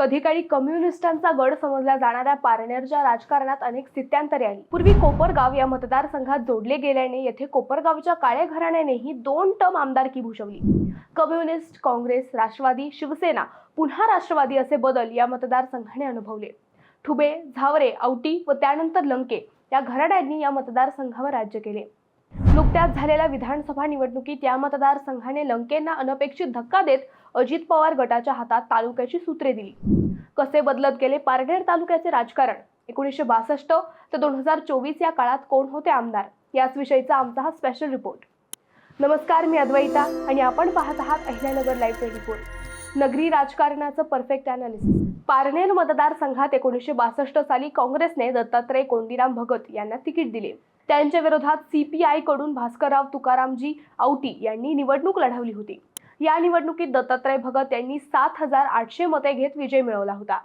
कधी काळी कम्युनिस्टांचा गड समजल्या जाणाऱ्या पारनेरच्या राजकारणात अनेक स्थित्यांतरे आली. पूर्वी कोपरगाव या मतदारसंघात जोडले गेल्याने येथे कोपरगावच्या काळ्या घराण्यानेही दोन टर्म आमदारकी भूषवली. कम्युनिस्ट काँग्रेस राष्ट्रवादी शिवसेना पुन्हा राष्ट्रवादी असे बदल या मतदारसंघाने अनुभवले. ठुबे झावरे औटी व त्यानंतर लंके या घराण्यांनी या मतदारसंघावर राज्य केले. नुकत्याच झालेल्या विधानसभा निवडणुकीत या मतदारसंघाने लंकेंना अनपेक्षित धक्का देत अजित पवार गटाच्या हातात तालुक्याची सूत्रे दिली. कसे बदलत गेले पारनेर तालुक्याचे राजकारण? एकोणीसशे बासष्ट ते दोन हजार चोवीस या काळात कोण होते आमदार? याच विषयीचा आमचा हा स्पेशल रिपोर्ट नमस्कार मी अद्वैता आणि आपण पाहत आहात अहिल्यानगर लाईव्ह रिपोर्ट नगरी राजकारणाचं परफेक्ट अनालिसिस पारनेर मतदारसंघात एकोणीसशे बासष्ट साली काँग्रेसने दत्तात्रय कोंडीराम भगत यांना तिकीट दिले. त्यांच्या विरोधात सीपीआयकडून भास्करराव तुकारामजी औटी यांनी निवडणूक लढवली होती. या निवडणुकीत दत्तात्रय भगत यांनी सात हजार आठशे मते घेत विजय मिळवला होता.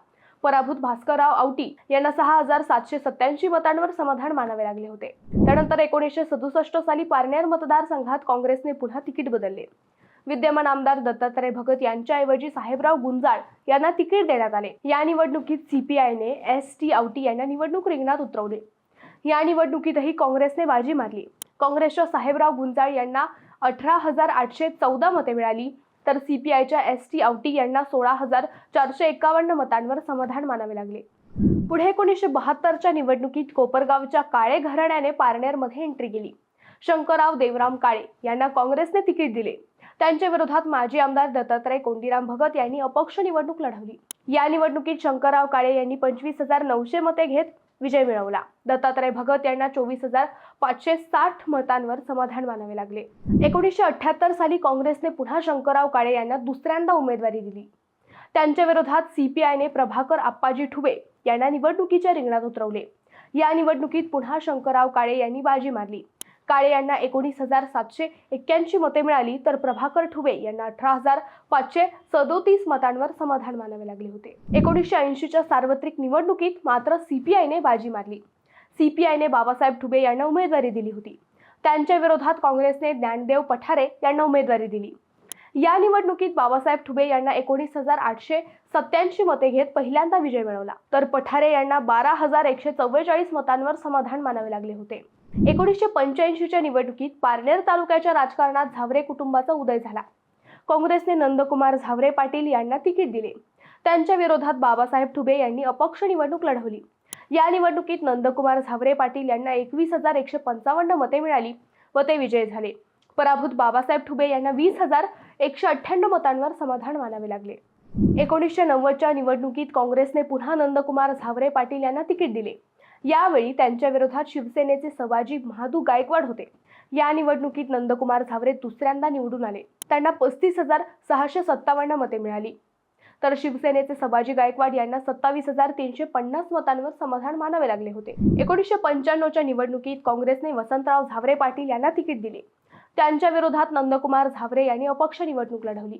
पराभूत भास्करराव औटी यांना सहा हजार सातशे सत्याऐंशी मतांवर समाधान मानावे लागले होते. त्यानंतर एकोणीसशे सदुसष्ट साली पारनेर मतदारसंघात काँग्रेसने पुन्हा तिकीट बदलले. विद्यमान आमदार दत्तात्रय भगत यांच्याऐवजी साहेबराव गुंजाळ यांना तिकीट देण्यात आले. या निवडणुकीत सीपीआयने एस टी आवटी यांना निवडणूक रिंगणात उतरवले. या निवडणुकीतही काँग्रेसने बाजी मारली. काँग्रेसच्या साहेबराव गुंजाळ यांना अठरा हजार आठशे चौदा मते मिळाली तर सीपीआयच्या एस टी आवटी यांना सोळा हजार चारशे एकावन्न मतांवर समाधान मानावे लागले. पुढे एकोणीसशे बहात्तरच्या निवडणुकीत कोपरगावच्या काळे घराण्याने पारनेरमध्ये एंट्री केली. शंकरराव देवराम काळे यांना काँग्रेसने तिकीट दिले. त्यांच्या विरोधात माजी आमदार दत्तात्रय कोंडीराम भगत यांनी अपक्ष निवडणूक लढवली. या निवडणुकीत शंकरराव काळे यांनी पंचवीस हजार नऊशे मते घेत विजय मिळवला. दत्तात्रय भगत यांना चोवीस हजार पाचशे साठ मतांवर समाधान मानावे लागले. एकोणीसशे अठ्याहत्तर साली काँग्रेसने पुन्हा शंकरराव काळे यांना दुसऱ्यांदा उमेदवारी दिली. त्यांच्या विरोधात सीपीआयने प्रभाकर आप्पाजी ठुबे यांना निवडणुकीच्या रिंगणात उतरवले. या निवडणुकीत पुन्हा शंकरराव काळे यांनी बाजी मारली. काळे यांना एकोणीस हजार सातशे एक्क्याऐंशी मते मिळाली. तर प्रभाकर ठुबे यांना अठरा हजार पाचशे सदोतीस मतांवर समाधान मानावे लागले होते. एकोणीसशे ऐंशीच्या सार्वत्रिक निवडणुकीत मात्र सीपीआयने बाजी मारली. सीपीआयने बाबासाहेब ठुबे यांना उमेदवारी दिली होती. त्यांच्या विरोधात काँग्रेसने ज्ञानदेव पठारे यांना उमेदवारी दिली. या निवडणुकीत बाबासाहेब ठुबे यांना एकोणीस हजार आठशे सत्याऐंशी मते घेत पहिल्यांदा विजय मिळवला. तर पठारे यांना बारा हजार एकशे चव्वेचाळीस मतांवर समाधान मानावे लागले होते. एकोणीसशे पंच्याऐंशीच्या निवडणुकीत पारनेर तालुक्याच्या राजकारणात झावरे कुटुंबाचा उदय झाला. काँग्रेसने नंदकुमार झावरे पाटील यांना तिकीट दिले. त्यांच्या विरोधात बाबासाहेब ठुबे यांनी अपक्ष निवडणूक लढवली. या निवडणुकीत नंदकुमार झावरे पाटील यांना एकवीस हजार एकशे पंचावन्न मते मिळाली व ते विजयी झाले. पराभूत बाबासाहेब ठुबे यांना वीस हजार एकशे अठ्ठ्याण्णव मतांवर समाधान मानावे लागले. एकोणीसशे नव्वदच्या निवडणुकीत काँग्रेसने पुन्हा नंदकुमार झावरे पाटील यांना तिकीट दिले. यावेळी त्यांच्या विरोधात शिवसेनेचे सवाजी महादू गायकवाड होते. या निवडणुकीत नंदकुमार झावरे दुसऱ्यांदा निवडून आले. त्यांना पस्तीस हजार सहाशे सत्तावन्न मते मिळाली. तर शिवसेनेचे सभाजी गायकवाड यांना सत्तावीस हजार तीनशे पन्नास मतांवर समाधान मानावे लागले होते. एकोणीसशे पंच्याण्णवच्या निवडणुकीत काँग्रेसने वसंतराव झावरे पाटील यांना तिकीट दिले. त्यांच्या विरोधात नंदकुमार झावरे यांनी अपक्ष निवडणूक लढवली.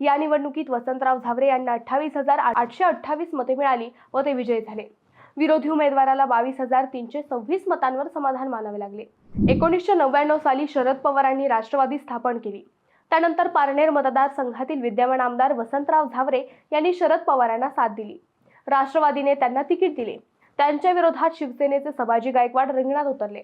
या निवडणुकीत वसंतराव झावरे यांना अठ्ठावीस हजार आठशे अठ्ठावीस मते मिळाली व ते विजयी झाले. विरोधी उमेदवाराला बावीस हजार तीनशे सव्वीस मतांवर समाधान मानावे लागले. एकोणीसशे नव्याण्णव साली शरद पवारांनी राष्ट्रवादी स्थापन केली. त्यानंतर पारनेर मतदारसंघातील विद्यमान आमदार वसंतराव झावरे यांनी शरद पवारांना साथ दिली. राष्ट्रवादीने त्यांना तिकीट दिले. त्यांच्या विरोधात शिवसेनेचे सभाजी गायकवाड रिंगणात उतरले.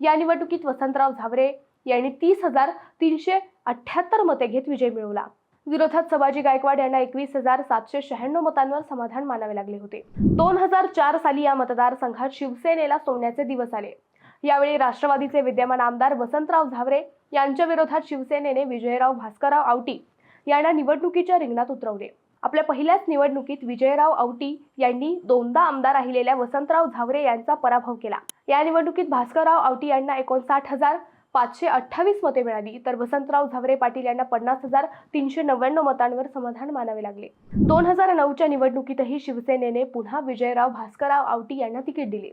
या निवडणुकीत वसंतराव झावरे यांनी तीस हजार तीनशे अठ्ठ्याहत्तर मते घेत विजय मिळवला. विरोधात सभाजी गायकवाड यांना एकवीस हजार सातशे शहाण्णव मतांवर समाधान मानावे लागले होते. दोन हजार चार साली या मतदारसंघात शिवसेनेला सोन्याचे दिवस आले. यावेळी राष्ट्रवादीचे विद्यमान आमदार वसंतराव झावरे यांच्या विरोधात शिवसेनेने विजयराव भास्करराव आवटी यांना निवडणुकीच्या रिंगणात उतरवले. आपल्या पहिल्याच निवडणुकीत विजयराव आवटी यांनी दोनदा आमदार राहिलेल्या वसंतराव झावरे यांचा पराभव केला. या निवडणुकीत भास्करराव आवटी यांना एकोणसाठ हजार पाचशे अठ्ठावीस मते मिळाली. तर वसंतराव झावरे पाटील यांना पन्नास हजार तीनशे नव्याण्णव मतांवर समाधान मानावे लागले. दोन हजार नऊच्या निवडणुकीतही शिवसेनेने पुन्हा विजयराव भास्करराव आवटी यांना तिकीट दिले.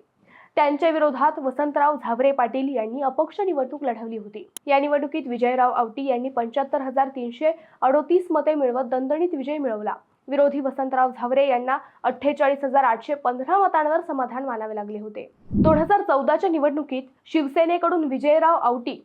त्यांच्या विरोधात वसंतराव झावरे पाटील यांनी अपक्ष निवडणूक लढवली होती. या निवडणुकीत विजयराव आवटी यांनी पंच्याहत्तर हजार तीनशे अडोतीस मते मिळवत दणदणीत विजय मिळवला. विरोधी वसंतराव झावरे यांना अठ्ठेचाळीस हजार आठशे पंधरा मतांवर समाधान मानावे लागले होते. दोन हजार चौदाच्या निवडणुकीत शिवसेनेकडून विजयराव आवटी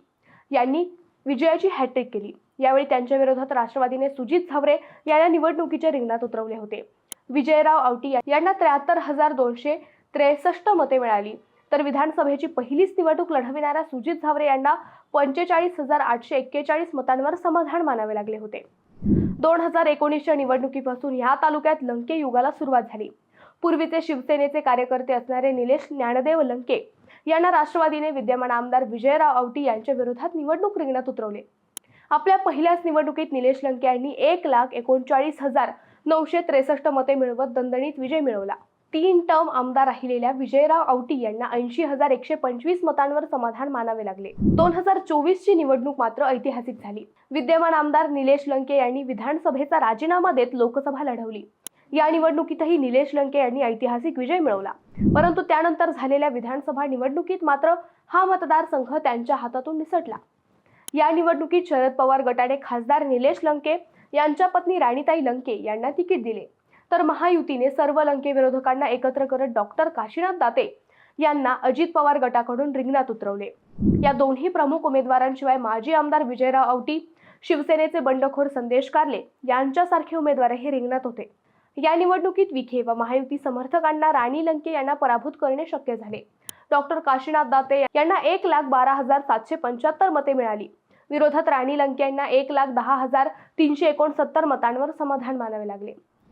यांनी विजयाची हॅट्रिक केली. यावेळी त्यांच्या विरोधात राष्ट्रवादीने सुजित झावरे यांना निवडणुकीच्या रिंगणात उतरवले होते. विजयराव आवटी यांना त्र्याहत्तर हजार दोनशे त्रेसष्ट मते मिळाली. तर विधानसभेची पहिलीच निवडणूक लढविणाऱ्या सुजित झावरे यांना पंचेचाळीस हजार आठशे एक्केचाळीस मतांवर समाधान मानावे लागले होते. दोन हजार एकोणीसच्या निवडणुकीपासून ह्या तालुक्यात लंके युगाला सुरुवात झाली. पूर्वीचे शिवसेनेचे कार्यकर्ते असणारे निलेश ज्ञानदेव लंके यांना राष्ट्रवादीने विद्यमान आमदार विजयराव औटी यांच्या विरोधात निवडणूक रिंगणात उतरवले. आपल्या पहिल्याच निवडणुकीत निलेश लंके यांनी एक लाख एकोणचाळीस हजार नऊशे त्रेसष्ट मते मिळवत दणदणीत विजय मिळवला. तीन टर्म आमदार राहिलेल्या विजयराव औटी यांना ऐंशी हजार एकशे पंचवीस मतांवर समाधान मानावे लागले. दोन हजार चोवीस ची निवडणूक मात्र ऐतिहासिक झाली. विद्यमान आमदार निलेश लंके यांनी विधानसभेचा राजीनामा देत लोकसभा लढवली. या निवडणुकीतही निलेश लंके यांनी ऐतिहासिक विजय मिळवला. परंतु त्यानंतर झालेल्या विधानसभा निवडणुकीत मात्र हा मतदारसंघ त्यांच्या हातातून निसटला. या निवडणुकीत शरद पवार गटाने खासदार निलेश लंके यांच्या पत्नी राणीताई लंके यांना तिकीट दिले. तर महायुतीने सर्व लंके विरोधकांना एकत्र करत डॉक्टर काशीनाथ दाते यांना अजित पवार गटाकडून रिंगणात उतरवले. या दोन्ही प्रमुख उमेदवारांशिवाय माजी आमदार विजयराव आवटी शिवसेनेचे बंडखोर संदेश कार्ले यांच्यासारखे उमेदवारही रिंगणात होते. या निवडणुकीत विखे व महायुती समर्थकांना राणी लंके यांना पराभूत करणे शक्य झाले. डॉक्टर काशीनाथ दाते यांना एक लाख बारा हजार सातशे पंच्याहत्तर मते मिळाली. विरोधात राणी लंके यांना एक लाख दहा हजार तीनशे एकोणसत्तर मतांवर समाधान मानावे लागले.